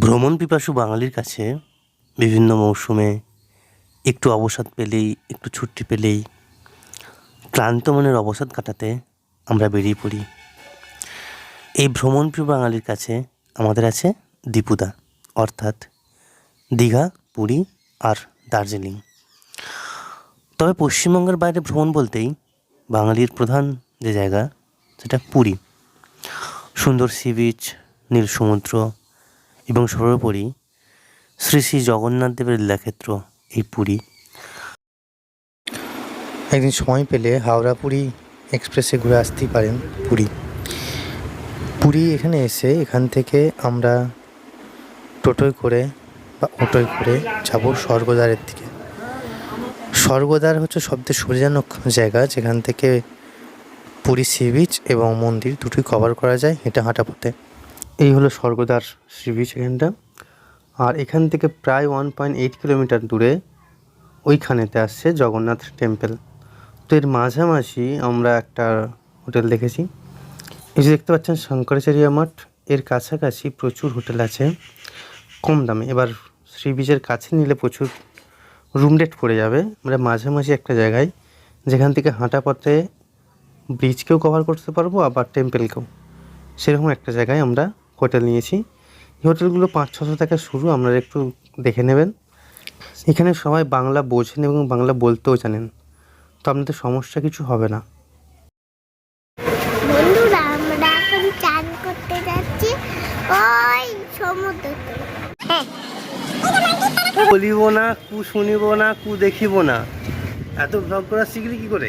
ভ্রমণ পিপাসু বাঙালির কাছে বিভিন্ন মৌসুমে একটু অবসাদ পেলেই, একটু ছুটি পেলেই, ক্লান্ত মনের অবসাদ কাটাতে আমরা বেরিয়ে পড়ি। এই ভ্রমণপ্রিয় বাঙালির কাছে আমাদের আছে দীপুদা, অর্থাৎ দীঘা, পুরী আর দার্জিলিং। তবে পশ্চিমবঙ্গের বাইরে ভ্রমণ বলতেই বাঙালির প্রধান যে জায়গা, সেটা পুরী। সুন্দর সি বিচ, নীল সমুদ্র এবং সর্বোপরি শ্রী শ্রী জগন্নাথ দেবের লীলাক্ষেত্র, এই পুরী। একদিন সময় পেলে হাওড়া পুরী এক্সপ্রেসে ঘুরে আসতেই পারেন পুরী। পুরী এখানে এসে এখান থেকে আমরা টোটোয় করে বা অটোয় করে যাব স্বর্গদ্বারের দিকে। স্বর্গদ্বার হচ্ছে সবচেয়ে সুবিধাজনক জায়গা, যেখান থেকে পুরী সি বিচ এবং মন্দির দুটোই কভার করা যায় হেঁটে হাঁটা পথে। এই হলো স্বর্গদ্বার সি বিচ এখানটা আর এখান থেকে প্রায় ওয়ান পয়েন্ট এইট কিলোমিটার দূরে ওইখানেতে আসছে জগন্নাথ টেম্পল তো এর মাঝামাঝি আমরা একটা হোটেল দেখেছি। এই যে দেখতে পাচ্ছেন, শঙ্করাচার্য মঠ। এর কাছাকাছি প্রচুর হোটেল আছে, কম দামে। এবার সি বিচের কাছে নিলে প্রচুর রুম রেট পড়ে যাবে। আমরা মাঝামাঝি একটা জায়গায়, যেখান থেকে হাঁটা পথে ব্রিজকেও কভার করতে পারব, আবার টেম্পেলকেও সেরকম একটা জায়গায় আমরা হোটেল নিয়েছি। এই হোটেলগুলো পাঁচ ছশো টাকা শুরু আপনারা একটু দেখে নেবেন। এখানে সবাই বাংলা বোঝেন এবং বাংলা বলতেও জানেন। তো আপনাদের সমস্যা কিছু হবে না। বন্ধুরা আমরা এখন চান করতে যাচ্ছি। ওই সমুদ্রতে হ্যাঁ। বলিব না কু শুনিব না কু দেখিব না। এত ভ্লগ করা শিখলি কি করে?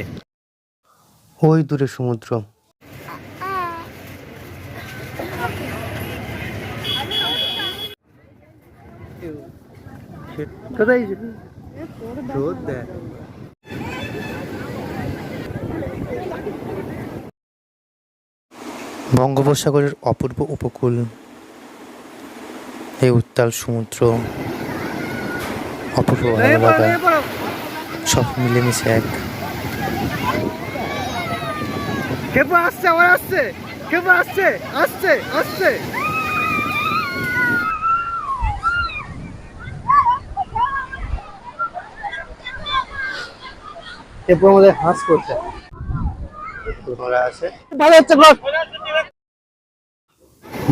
ওই দূরে সমুদ্র। কোথায় রোদ দেখ বঙ্গোপসাগরের অপূর্ব উপকূল এই উত্তাল সমুদ্র অপূর্ব ভালো লাগা সব মিলেমিশে এক। আসছে আবার আসছে আসছে আসছে আসছে। এরপর আমাদের হাঁস করছে। আছে। ভালো হচ্ছে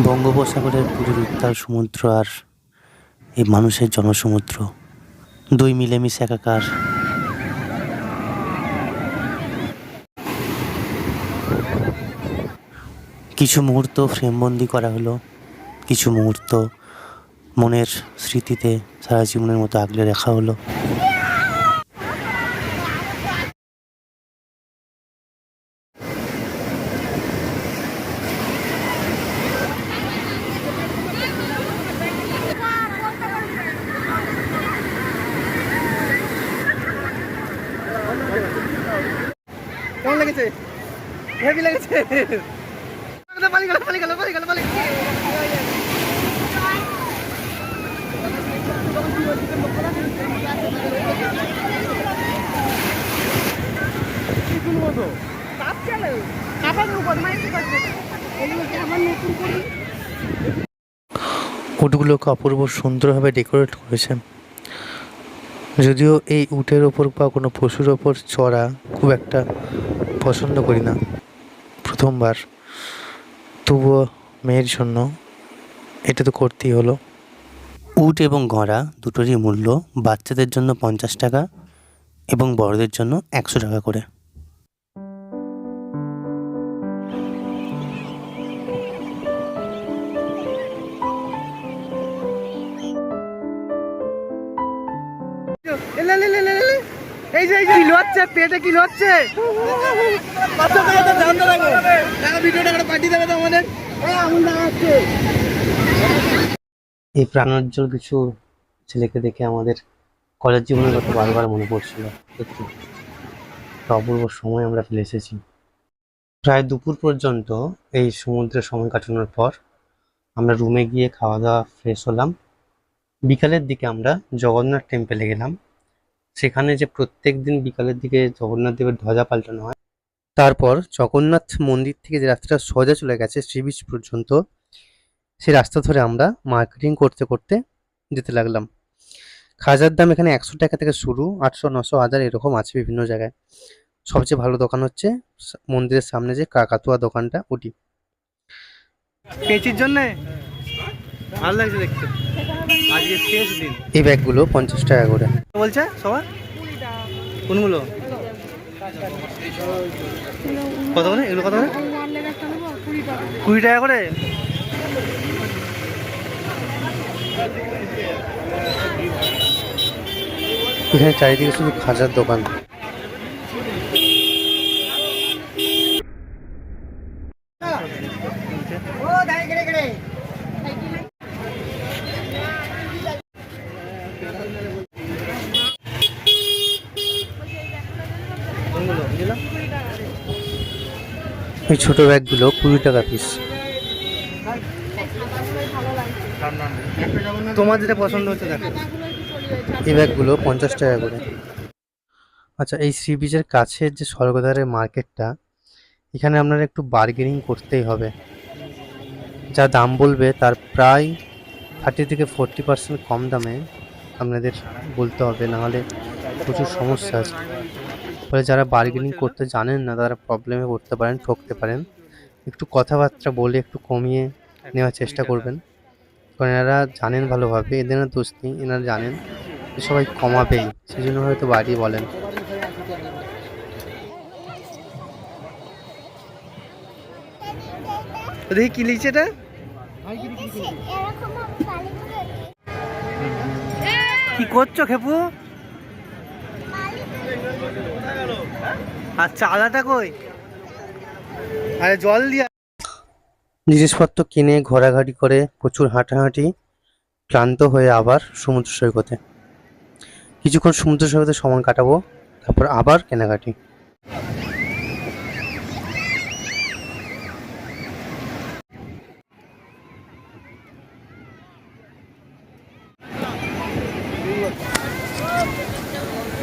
বঙ্গোপসাগরের পুরীর উত্তাল সমুদ্র আর এই মানুষের জনসমুদ্র দুই মিলেমিশে একাকার। কিছু মুহূর্ত ফ্রেমবন্দি করা হলো কিছু মুহূর্ত মনের স্মৃতিতে সারা জীবনের মতো আগলে রাখা হলো। হেভি লেগেছে পালি গেল পালি গেল পালি গেল পালি উটগুলোকে অপূর্ব সুন্দরভাবে ডেকোরেট করেছে যদিও এই উটের ওপর বা কোনো পশুর ওপর চড়া খুব একটা পছন্দ করি না। প্রথমবার। তবুও মেয়ের জন্য এটা তো করতেই হলো। উট এবং গড়া দুটোরই মূল্য বাচ্চাদের জন্য পঞ্চাশ টাকা এবং বড়দের জন্য একশো টাকা করে। এই যে পেটে কি এই প্রাণোজ্জ্বল কিছু ছেলেকে দেখে আমাদের কলেজ জীবনের কথা বারবার মনে পড়ছিল। অপূর্ব সময় আমরা ফেলে এসেছি। প্রায় দুপুর পর্যন্ত এই সমুদ্রে সময় কাটানোর পর আমরা রুমে গিয়ে খাওয়া দাওয়া ফ্রেশ হলাম। বিকালের দিকে আমরা জগন্নাথ টেম্পেলে গেলাম। সেখানে যে প্রত্যেক দিন বিকালের দিকে জগন্নাথ দেবের ধ্বজা পাল্টানো হয়। তারপর জগন্নাথ মন্দির থেকে যে রাস্তাটা সোজা চলে গেছে সি বিচ পর্যন্ত সেই রাস্তা ধরে আমরা মার্কেটিং করতে করতে যেতে লাগলাম। খাজার দাম এখানে একশো টাকা থেকে শুরু, আটশো, নশো, হাজার এরকম আছে বিভিন্ন জায়গায়। সবচেয়ে ভালো দোকান হচ্ছে মন্দিরের সামনে যে কাকাতুয়া দোকানটা, ওটি। পেঁচির জন্যে? ভালো লাগছে দেখতে। আজকে শেষ দিন। এই ব্যাগগুলো পঞ্চাশ টাকা করে। বলছে সবার? কোনগুলো কত করে? এগুলো কত করে? কুড়ি টাকা করে? এখানে চারিদিকে শুধু খাজার দোকান কোনগুলো বুঝলাম এই ছোট ব্যাগগুলো কুড়ি টাকা পিস তোমার যেটা পছন্দ হচ্ছে দেখো। এই ব্যাগগুলো পঞ্চাশ টাকা করে। আচ্ছা এই সি বিচের কাছের যে স্বর্গদ্বারের মার্কেটটা এখানে আপনারা একটু বার্গেনিং করতেই হবে। যা দাম বলবে তার প্রায় থার্টি থেকে ফোরটি পার্সেন্ট কম দামে আপনাদের বলতে হবে নাহলে প্রচুর সমস্যা আছে। ফলে যারা বার্গেনিং করতে জানেন না তারা প্রবলেমে পড়তে পারেন ঠকতে পারেন। একটু কথাবার্তা বলে একটু কমিয়ে নেওয়ার চেষ্টা করবেন। কারণ এনারা জানেন ভালোভাবে এদের না দোষ নেই এনারা জানেন সবাই কমাবেই সেই জন্য হয়তো বাড়িয়ে বলেন। দেখি কি লিখছে এটা? কি করছ খেপু? আর চালাটা কই? আরে জল দিয়া জিনিসপত্র কিনে ঘোরাঘাটি করে প্রচুর হাঁটাহাঁটি ক্লান্ত হয়ে আবার সমুদ্র সৈকতে। কিছুক্ষণ সমুদ্র সৈকতে সময় কাটাবো, তারপর আবার কেনাকাটি।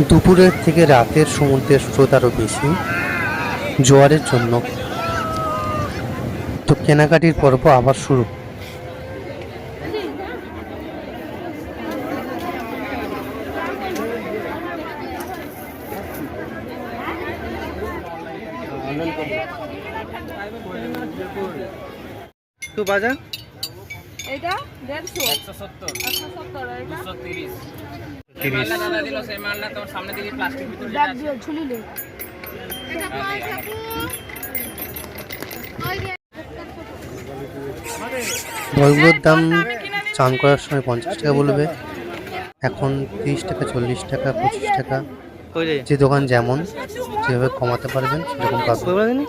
দুপুরের থেকে রাতের সমুদ্রের স্রোত আরও বেশি, জোয়ারের জন্য। তো কেনাকাটির পর্ব আবার শুরু। বাজার? এটা দেড়শো। একশো সত্তর। একশো সত্তর এটা? তিরিশ। ব্যাগ দিও ঝুলিলে। বইগুলোর দাম চান করার সময় পঞ্চাশ টাকা বলবে। এখন তিরিশ টাকা চল্লিশ টাকা পঁচিশ টাকা। যে দোকান যেমন যেভাবে কমাতে পারবেন সেরকম পাবেন। বলেনি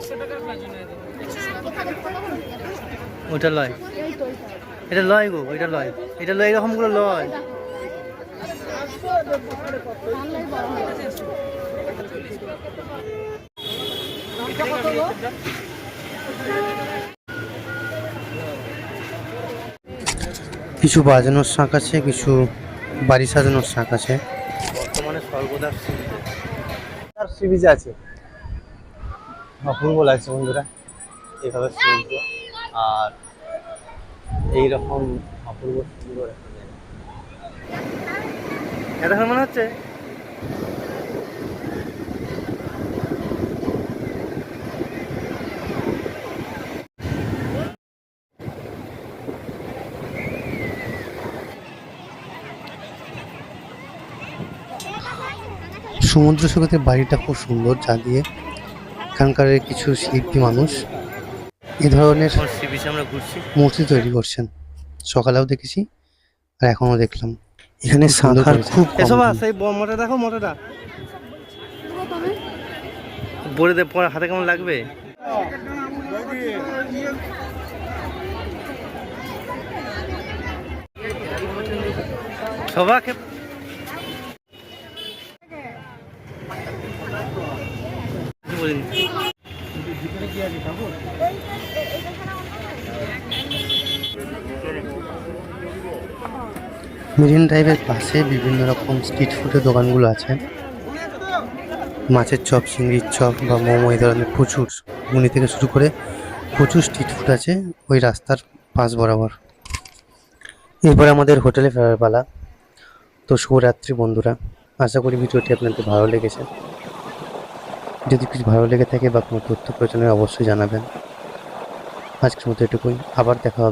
ওটা লয়। এটা লয় গো এটা লয়। এটা লয় এরকমগুলো লয়। কিছু বাজানোর শাঁখ আছে কিছু বাড়ি সাজানোর শাঁখ আছে। বর্তমানে সর্বদার বিচ আছে। অপূর্ব লাগছে বন্ধুরা। সমুদ্র আর এইরকম অপূর্ব সুন্দর একটা জায়গা। মনে হচ্ছে সমুদ্র সৈকতের বাড়িটা খুব সুন্দর যা দিয়ে এখানকার কিছু শিল্পী মানুষ এ ধরনের মূর্তি তৈরি করছেন। সকালেও দেখেছি আর এখনও দেখলাম। এখানে শাঁখার খুব কম। এসব দাম। সেই মোটা দেখো মোটাটা বলে দে পরে হাতে কেমন লাগবে? সবাকে কি বলিনি? মেরিন ড্রাইভের পাশে বিভিন্ন রকম স্ট্রিট ফুডের দোকানগুলো আছে। মাছের চপ, চিংড়ির চপ বা মোমো এই ধরনের প্রচুর, মুনি থেকে শুরু করে প্রচুর স্ট্রিট ফুড আছে ওই রাস্তার পাশ বরাবর। এরপর আমাদের হোটেলে ফেরার পালা। তো শুভরাত্রি বন্ধুরা। আশা করি ভিডিওটি আপনাদের ভালো লেগেছে। যদি কিছু ভালো লেগে থাকে বা কোনো তথ্য প্রয়োজনে অবশ্যই জানাবেন। আজকের মতো এটুকুই। আবার দেখা হবে।